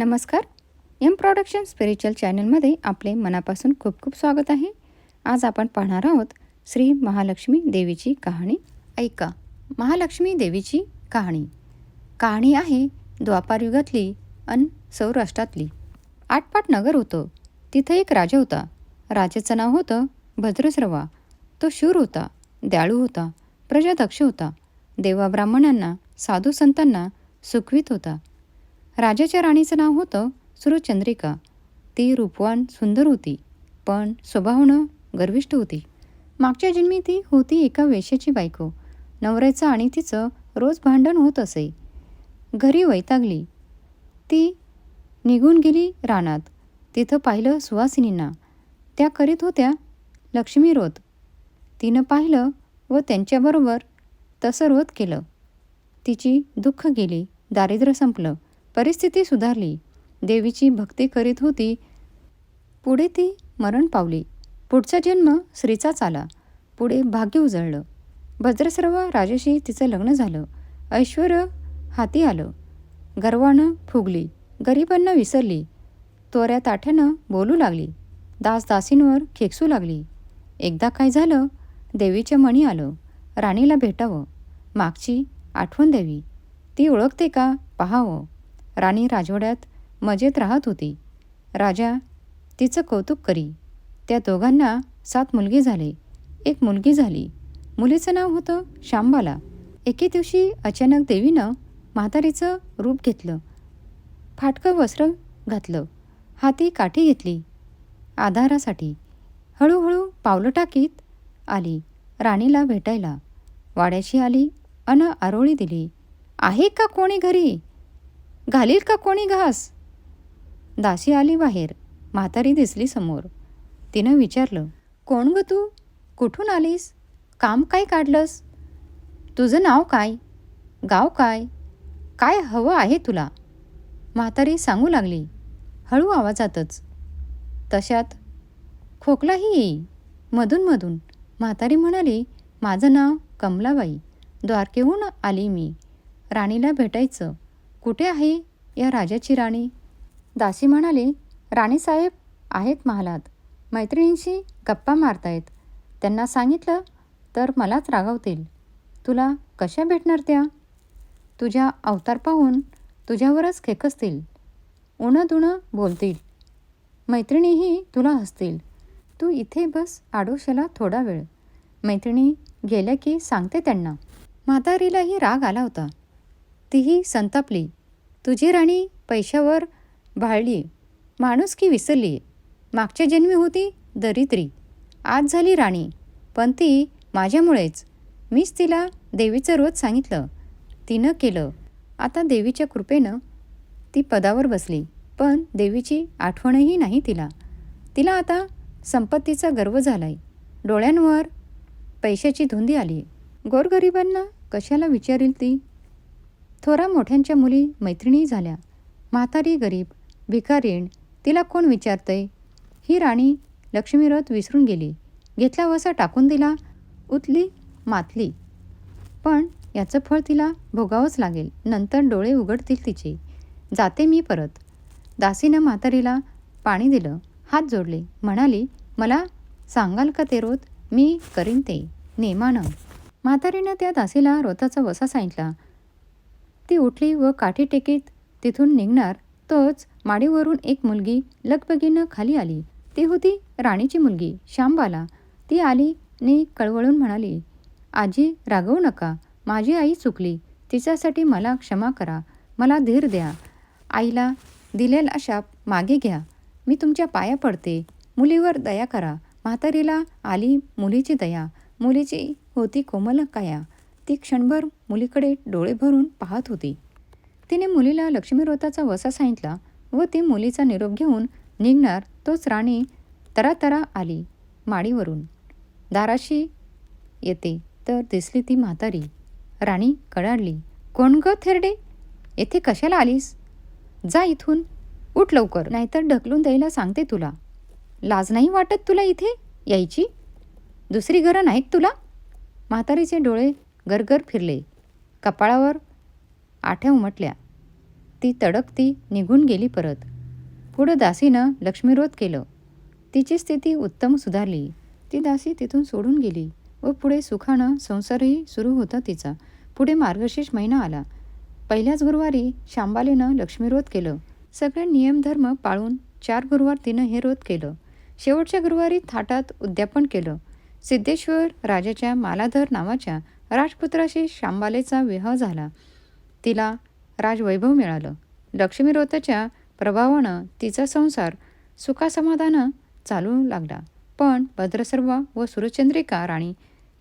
नमस्कार. M production spiritual चॅनलमध्ये आपले मनापासून खूप खूप स्वागत आहे. आज आपण पाहणार आहोत श्री महालक्ष्मी देवीची कहाणी. ऐका. महालक्ष्मी देवीची कहाणी. कहाणी आहे द्वापारयुगातली अन सौराष्ट्रातली. आटपाट नगर होतं. तिथं एक राजा होता. राजाचं नाव होतं भद्रस्रवा. तो शूर होता दयाळू होता प्रजादक्ष होता. देवा ब्राह्मणांना साधू संतांना सुखवीत होता. राजाच्या राणीचं नाव होतं सुरचंद्रिका. ती रूपवान सुंदर होती पण स्वभावनं गर्विष्ठ होती. मागच्या जन्मी ती होती एका वेश्याची बायको. नवऱ्याचं आणि तिचं रोज भांडण होत असे. घरी वैतागली. ती निघून गेली रानात. तिथं पाहिलं सुवासिनींना त्या करीत होत्या लक्ष्मी रोध तिनं पाहिलं व त्यांच्याबरोबर तसं रोध केलं. तिची दुःख गेली दारिद्र्य संपलं. परिस्थिती सुधारली. देवीची भक्ती करीत होती. पुढे ती मरण पावली. पुढचा जन्म स्त्रीचाच आला. पुढे भाग्य उजळलं. भद्रसर्व राजेशी तिचं लग्न झालं. ऐश्वर हाती आलं. गर्वानं फुगली. गरिबांना विसरली. तोऱ्या ताठ्यानं बोलू लागली. दासदासींवर खेकसू लागली. एकदा काय झालं? देवीच्या मणी आलं. राणीला भेटावं. मागची आठवण द्यावी. ती ओळखते का? पाहावं. राणी राजवाड्यात मजेत राहत होती. राजा तिचं कौतुक करी. त्या दोघांना सात मुलगी झाले. एक मुलगी झाली. मुलीचं नाव होतं शांबाला एके दिवशी अचानक देवीनं म्हातारीचं रूप घेतलं. फाटकं वस्त्र घातलं. हाती काठी घेतली. आधारासाठी. हळूहळू पावलं टाकीत आली. राणीला भेटायला. वाड्याशी आली अन आरोळी दिली. आहे का कोणी घरी? घालील का कोणी घास? दासी आली बाहेर. म्हातारी दिसली समोर. तिनं विचारलं कोण ग तू? कुठून आलीस? काम काय काढलंस? तुझं नाव काय? गाव काय? काय हवं आहे तुला? म्हातारी सांगू लागली. हळू आवाजातच तशात खोकलाही येई. मधून म्हातारी म्हणाली माझं नाव कमलाबाई. द्वारकेहून आली मी. राणीला भेटायचं. कुठे आहे या राजाची राणी? दासी म्हणाली राणीसाहेब आहेत महालात. मैत्रिणींशी गप्पा मारतायत. त्यांना सांगितलं तर मलाच रागवतील. तुला कशा भेटणार त्या? तुझ्या अवतार पाहून तुझ्यावरच खेकसतील. उणं दुणं बोलतील. मैत्रिणीही तुला हसतील. तू इथे बस आडोशाला थोडा वेळ. मैत्रिणी गेल्या की सांगते त्यांना. म्हातारीलाही राग आला होता. तीही संतापली. तुझी राणी पैशावर भाळली माणूस की विसरली. मागच्या जन्मी होती दरिद्री. आज झाली राणी. पण ती माझ्यामुळेच. मीच तिला देवीचं रोज सांगितलं. तिनं केलं. आता देवीच्या कृपेनं ती पदावर बसली. पण देवीची आठवणही नाही तिला. तिला आता संपत्तीचा गर्व झालाय. डोळ्यांवर पैशाची धुंदी आली. गोरगरिबांना कशाला विचारील ती? थोरा मोठ्यांच्या मुली मैत्रिणी झाल्या. म्हातारी गरीब भिकारीण तिला कोण विचारतंय? ही राणी लक्ष्मीरथ विसरून गेली. घेतला वसा टाकून दिला उतली मातली. पण याचं फळ तिला भोगावंच लागेल. नंतर डोळे उघडतील तिचे. जाते मी परत. दासीनं म्हातारीला पाणी दिलं हात जोडले. म्हणाली मला सांगाल का ते रोत? मी करीन ते. नेमानं. म्हातारीनं त्या दासीला रोताचा वसा सांगितला. ती उठली व काठी टेकीत तिथून निघणार. तोच माडीवरून एक मुलगी लगबगीनं खाली आली. ती होती राणीची मुलगी श्यामबाला. ती आली नी कळवळून म्हणाली आजी रागवू नका. माझी आई चुकली. तिच्यासाठी मला क्षमा करा. मला धीर द्या. आईला दिलेला शाप मागे घ्या. मी तुमच्या पाया पडते. मुलीवर दया करा. म्हातारीला आली मुलीची दया. मुलीची होती कोमल काया. ती क्षणभर मुलीकडे डोळे भरून पाहत होती. तिने मुलीला लक्ष्मीव्रताचा वसा सांगितला व ती मुलीचा निरोप घेऊन निघणार तोच राणी तरातरा आली माडीवरून. दाराशी येते तर दिसली ती म्हातारी. राणी कडाडली कोण ग थेरडे? येथे कशाला आलीस? जा इथून उठ लवकर नाहीतर ढकलून द्यायला सांगते तुला. लाज नाही वाटत तुला इथे यायची? दुसरी घरं नाहीत तुला? म्हातारीचे डोळे गरगर फिरले. कपाळावर आठ्या उमटल्या. ती तडकती निघून गेली परत. पुढं दासीनं लक्ष्मीरोध केलं. तिची स्थिती उत्तम सुधारली. ती दासी तिथून सोडून गेली व पुढे सुखानं संसारही सुरू होता तिचा. पुढे मार्गशीर्ष महिना आला. पहिल्याच गुरुवारी शांबालीनं लक्ष्मीरोध केलं. सगळे नियमधर्म पाळून चार गुरुवार तिनं हे रोध केलं. शेवटच्या गुरुवारी थाटात उद्यापन केलं. सिद्धेश्वर राजाच्या मालाधर नावाच्या राजपुत्राशी शांबालेचा विवाह झाला. तिला राजवैभव मिळालं. लक्ष्मीरोताच्या प्रभावानं तिचा संसार सुखासमाधानं चालू लागला. पण भद्रसर्व व सुरचंद्रिका राणी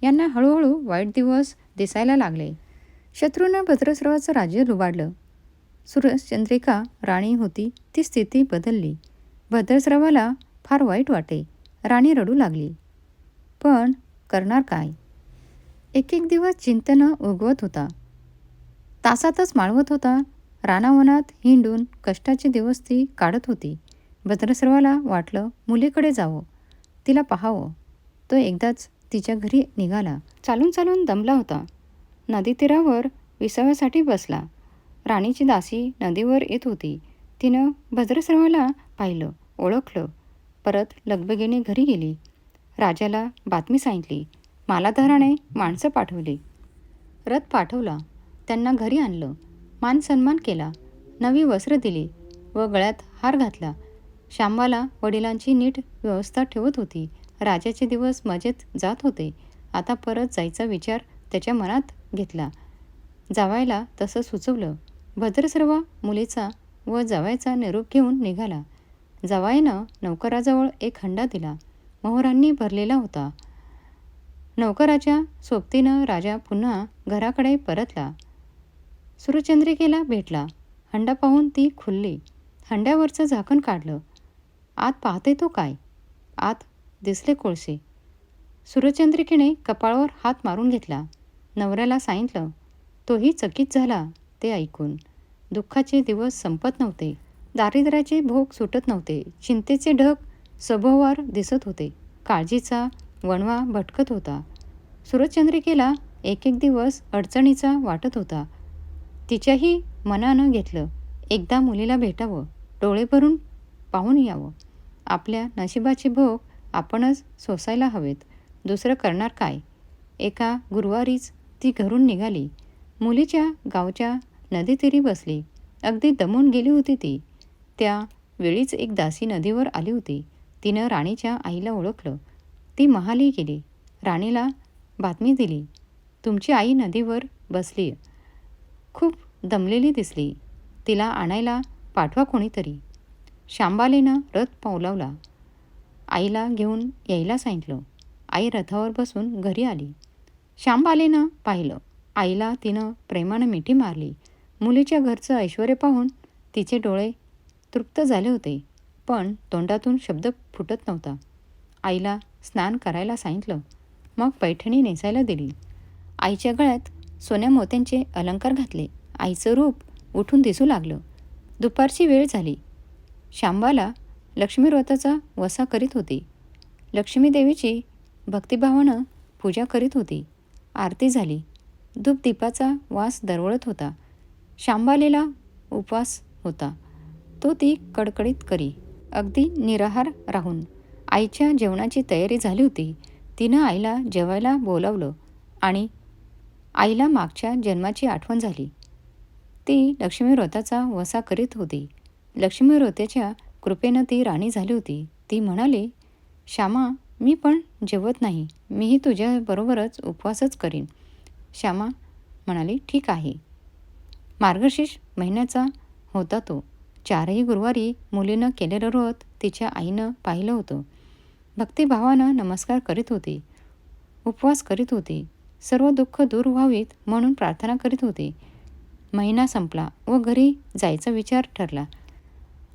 यांना हळूहळू वाईट दिवस दिसायला लागले. शत्रूनं भद्रसर्वाचं राज्य लुबाडलं. सुरचंद्रिका राणी होती ती स्थिती बदलली. भद्रसर्वाला फार वाईट वाटे. राणी रडू लागली. पण करणार काय? एक एक दिवस चिंतनं उगवत होता. तासातच माळवत होता. रानावनात हिंडून कष्टाचे दिवस ती काढत होती. भद्रसर्वाला वाटलं मुलीकडे जावं. तिला पाहावं. तो एकदाच तिच्या घरी निघाला. चालून चालून दमला होता. नदीतीरावर विसाव्यासाठी बसला. राणीची दासी नदीवर येत होती. तिनं भद्रसर्वाला पाहिलं ओळखलं. परत लगबगीने घरी गेली. राजाला बातमी सांगितली. मालाधाराने माणसं पाठवली. रथ पाठवला. त्यांना घरी आणलं. मान सन्मान केला. नवी वस्त्र दिली व गळ्यात हार घातला. श्यामाला वडिलांची नीट व्यवस्था ठेवत होती. राजाचे दिवस मजेत जात होते. आता परत जायचा विचार त्याच्या मनात घेतला. जावायला तसं सुचवलं. भद्रसर्व मुलीचा व जावायचा निरोप घेऊन निघाला. जावायनं नौकराजवळ एक हंडा दिला. मोहरांनी भरलेला होता. नौकराच्या सोबतीनं राजा पुन्हा घराकडे परतला. सुरचंद्रिकेला भेटला. हंडा पाहून ती खुलली. हंड्यावरचं झाकण काढलं. आत पाहते तो काय? आत दिसले कोळसे. सुरचंद्रिकेने कपाळावर हात मारून घेतला. नवऱ्याला सांगितलं तोही चकित झाला ते ऐकून. दुःखाचे दिवस संपत नव्हते. दारिद्र्याचे भोग सुटत नव्हते. चिंतेचे ढग सभोवार दिसत होते. काळजीचा वणवा भटकत होता. सूरजचंद्रिकेला एक एक दिवस अडचणीचा वाटत होता. तिच्याही मनानं घेतलं एकदा मुलीला भेटावं डोळे भरून पाहून यावं. आपल्या नशिबाचे भोग आपणच सोसायला हवेत दुसरं करणार काय? एका गुरुवारीच ती घरून निघाली. मुलीच्या गावच्या नदीतीरी बसली. अगदी दमून गेली होती ती. त्या वेळीच एक दासी नदीवर आली होती. तिनं राणीच्या आईला ओळखलं. ती महाली गेली. राणीला बातमी दिली. तुमची आई नदीवर बसली. खूप दमलेली दिसली. तिला आणायला पाठवा कोणीतरी. शांबालीनं रथ पावलावला. आईला घेऊन यायला सांगितलं. आई रथावर बसून घरी आली. शांबालीनं पाहिलं. आईला तिनं प्रेमानं मिठी मारली. मुलीच्या घरचं ऐश्वर पाहून तिचे डोळे तृप्त झाले होते. पण तोंडातून शब्द फुटत नव्हता. आईला स्नान करायला सांगितलं. मग पैठणी नेसायला दिली. आईच्या गळ्यात सोन्या मोत्यांचे अलंकार घातले. आईचं रूप उठून दिसू लागलं. दुपारची वेळ झाली. शांबाला लक्ष्मीव्रताचा वसा करीत होती. लक्ष्मीदेवीची भक्तिभावानं पूजा करीत होती. आरती झाली. धूपदीपाचा वास दरवळत होता. शांबालेला उपवास होता. तो ती कडकडीत करी. अगदी निराहार राहून आईच्या जेवणाची तयारी झाली होती. तिनं आईला जेवायला बोलावलं आणि आईला मागच्या जन्माची आठवण झाली. ती लक्ष्मीव्रताचा वसा करीत होती. लक्ष्मीव्रतेच्या कृपेनं ती राणी झाली होती. ती म्हणाली श्यामा मी पण जेवत नाही. मीही तुझ्याबरोबरच उपवासच करीन. श्यामा म्हणाली ठीक आहे. मार्गशीर्ष महिन्याचा होता तो. चारही गुरुवारी मुलीनं केलेलं व्रत तिच्या आईनं पाहिलं होतं. भक्तिभावानं नमस्कार करीत होती. उपवास करीत होती. सर्व दुःख दूर व्हावीत म्हणून प्रार्थना करीत होती. महिना संपला व घरी जायचा विचार ठरला.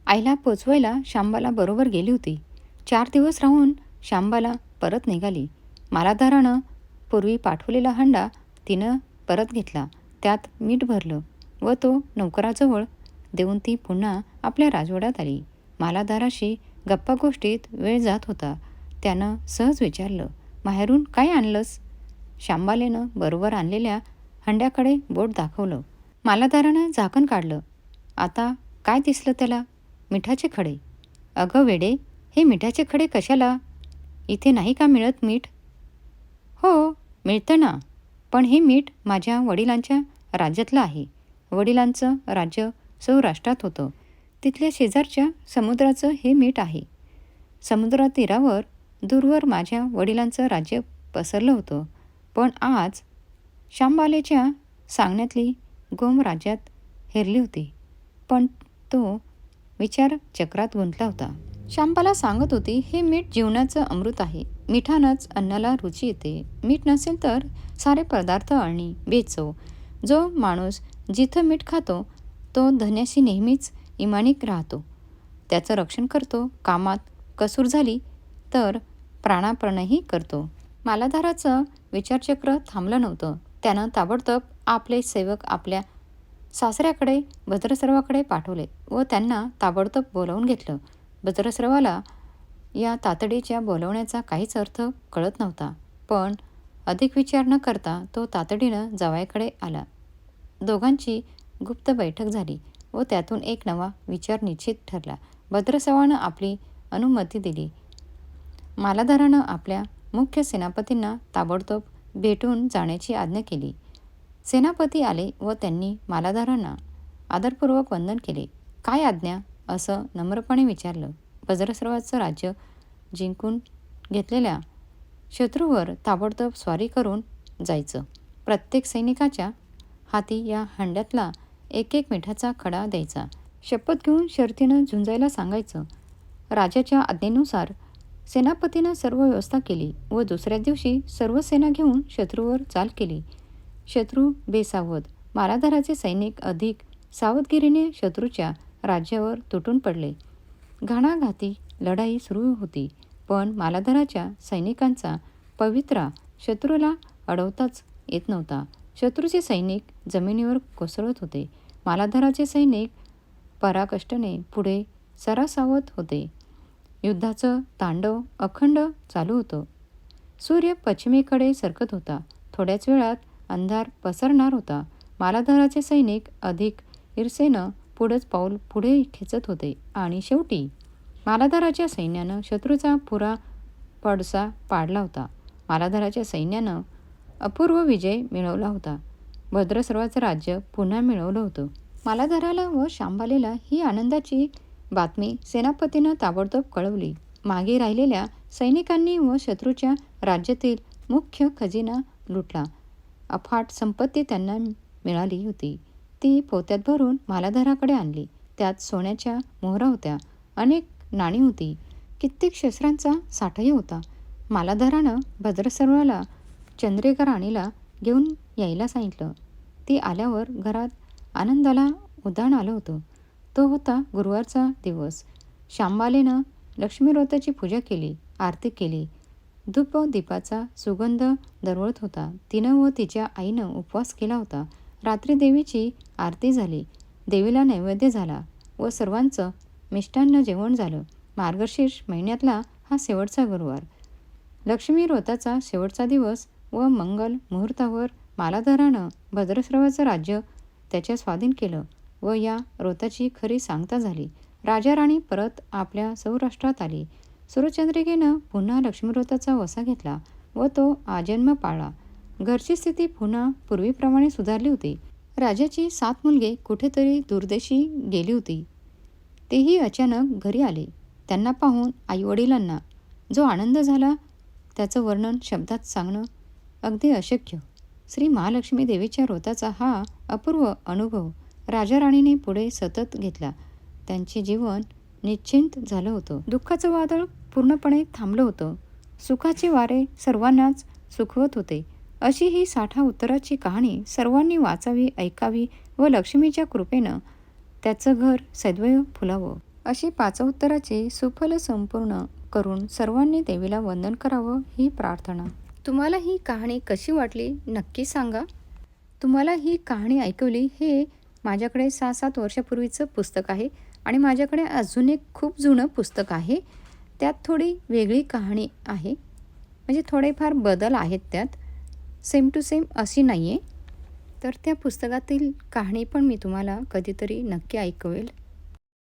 आईला पोचवायला शांबाला बरोबर गेली होती. चार दिवस राहून शांबाला परत निघाली. मालाधारानं पूर्वी पाठवलेला हंडा तिनं परत घेतला. त्यात मीठ भरलं व तो नौकराजवळ देऊन ती पुन्हा आपल्या राजवाड्यात आली. मालाधाराशी गप्पा गोष्टीत वेळ जात होता. त्यानं सहज विचारलं माहेरून काय आणलंस? शांबालेनं बरोबर आणलेल्या हंड्याकडे बोट दाखवलं. मालाधारानं झाकण काढलं. आता काय दिसलं त्याला? मिठाचे खडे. अगं वेडे हे मिठाचे खडे कशाला? इथे नाही का मिळत मीठ? हो मिळतं ना. पण हे मीठ माझ्या वडिलांच्या राज्यातलं आहे. वडिलांचं राज्य सौराष्ट्रात होतं. तिथल्या शेजारच्या समुद्राचं हे मीठ आहे. समुद्रातीरावर दूरवर माझ्या वडिलांचं राज्य पसरलं होतं. पण आज शांबालेच्या सांगण्यातली गोम राज्यात हेरली होती. पण तो विचार चक्रात गुंतला होता. शांबाला सांगत होती हे मीठ जीवनाचं अमृत आहे. मिठानंच अन्नाला रुची येते. मीठ नसेल तर सारे पदार्थ आणि बेचव जो माणूस जिथं मीठ खातो तो धन्याशी नेहमीच इमानिक राहतो. त्याचं रक्षण करतो. कामात कसूर झाली तर प्राणापणही करतो. मालाधाराचं विचारचक्र थांबलं नव्हतं. त्यानं ताबडतोब आपले सेवक आपल्या सासऱ्याकडे भद्रसर्वाकडे पाठवले व त्यांना ताबडतोब बोलावून घेतलं. भद्रसर्वाला या तातडीच्या बोलवण्याचा काहीच अर्थ कळत नव्हता. पण अधिक विचार न करता तो तातडीनं जावायकडे आला. दोघांची गुप्त बैठक झाली व त्यातून एक नवा विचार निश्चित ठरला. भद्रसवानं आपली अनुमती दिली. मालाधारानं आपल्या मुख्य सेनापतींना ताबडतोब भेटून जाण्याची आज्ञा केली. सेनापती आले व त्यांनी मालाधारांना आदरपूर्वक वंदन केले. काय आज्ञा असं नम्रपणे विचारलं. वज्रसर्वाचं राज्य जिंकून घेतलेल्या शत्रूवर ताबडतोब स्वारी करून जायचं. प्रत्येक सैनिकाच्या हाती या हंड्यातला एक एक मिठाचा खडा द्यायचा. शपथ घेऊन शर्तीनं झुंजायला सांगायचं. राजाच्या आज्ञेनुसार सेनापतीनं सर्व व्यवस्था केली व दुसऱ्या दिवशी सर्व सेना घेऊन शत्रूवर चाल केली. शत्रू बेसावध मालाधाराचे सैनिक अधिक सावधगिरीने शत्रूच्या राज्यावर तुटून पडले. घाणाघाती लढाई सुरू होती पण मालाधाराच्या सैनिकांचा पवित्रा शत्रूला अडवताच येत नव्हता. शत्रूचे सैनिक जमिनीवर कोसळत होते. मालाधाराचे सैनिक पराकष्टने पुढे सरासावत होते. युद्धाचं तांडव अखंड चालू होतं. सूर्य पश्चिमेकडे सरकत होता. थोड्याच वेळात अंधार पसरणार होता. मालाधाराचे सैनिक अधिक ईर्षेनं पुढंच पाऊल पुढे खेचत होते. आणि शेवटी मालाधाराच्या सैन्यानं शत्रूचा पुरा पडसा पाडला होता. मालाधाराच्या सैन्यानं अपूर्व विजय मिळवला होता. भद्रसर्वाचं राज्य पुन्हा मिळवलं होतं. मालाधाराला व शांबालेला ही आनंदाची बातमी सेनापतीनं ताबडतोब कळवली. मागे राहिलेल्या सैनिकांनी व शत्रूच्या राज्यातील मुख्य खजिना लुटला. अफाट संपत्ती त्यांना मिळाली होती. ती पोत्यात भरून मालाधाराकडे आणली. त्यात सोन्याच्या मोहरा होत्या. अनेक नाणी होती. कित्येक शस्त्रांचा साठाही होता. मालाधारानं भद्रसर्वाला चंद्रेकर राणीला घेऊन यायला सांगितलं. ती आल्यावर घरात आनंदाला उदाहरण आलं होतं. तो होता गुरुवारचा दिवस. शांबालेनं लक्ष्मीव्रताची पूजा केली आरती केली. धूप दीपाचा सुगंध दरवळत होता. तिनं व तिच्या आईनं उपवास केला होता. रात्री देवीची आरती झाली. देवीला नैवेद्य झाला व सर्वांचं मिष्टान्न जेवण झालं. मार्गशीर्ष महिन्यातला हा शेवटचा गुरुवार. लक्ष्मी व्रताचा शेवटचा दिवस व मंगल मुहूर्तावर मालाधारानं भद्रस्रवाचं राज्य त्याच्या स्वाधीन केलं. व या रोताची खरी सांगता झाली. राजा राणी परत आपल्या सौराष्ट्रात आली. सूर्यचंद्रिकेनं पुन्हा लक्ष्मीव्रताचा वसा घेतला व तो आजन्म पाळला. घरची स्थिती पुन्हा पूर्वीप्रमाणे सुधारली होती. राजाची सात मुलगे कुठेतरी दूरदेशी गेली होती. तेही अचानक घरी आले. त्यांना पाहून आईवडिलांना जो आनंद झाला त्याचं वर्णन शब्दात सांगणं अगदी अशक्य. श्री महालक्ष्मी देवीच्या रोताचा हा अपूर्व अनुभव राजाराणीने पुढे सतत घेतला. त्यांचे जीवन निश्चिंत झालं होतं. दुःखाचं वादळ पूर्णपणे थांबलं होतं. सुखाचे वारे सर्वांनाच सुखवत होते. अशी ही साठा उत्तराची कहाणी सर्वांनी वाचावी ऐकावी व लक्ष्मीच्या कृपेनं त्याचं घर सदैव फुलावं. अशी पाचवत्तराचे सुफल संपूर्ण करून सर्वांनी देवीला वंदन करावं ही प्रार्थना. तुम्हाला ही कहाणी कशी वाटली नक्की सांगा. तुम्हाला ही कहाणी ऐकवली हे माझ्याकडे सहा सात वर्षापूर्वीचं पुस्तक आहे आणि माझ्याकडे अजून एक खूप जुनं पुस्तक आहे. त्यात थोडी वेगळी कहाणी आहे. म्हणजे थोडेफार बदल आहेत त्यात. सेम टू सेम अशी नाही आहे तर त्या पुस्तकातील कहाणी पण मी तुम्हाला कधीतरी नक्की ऐकवेल.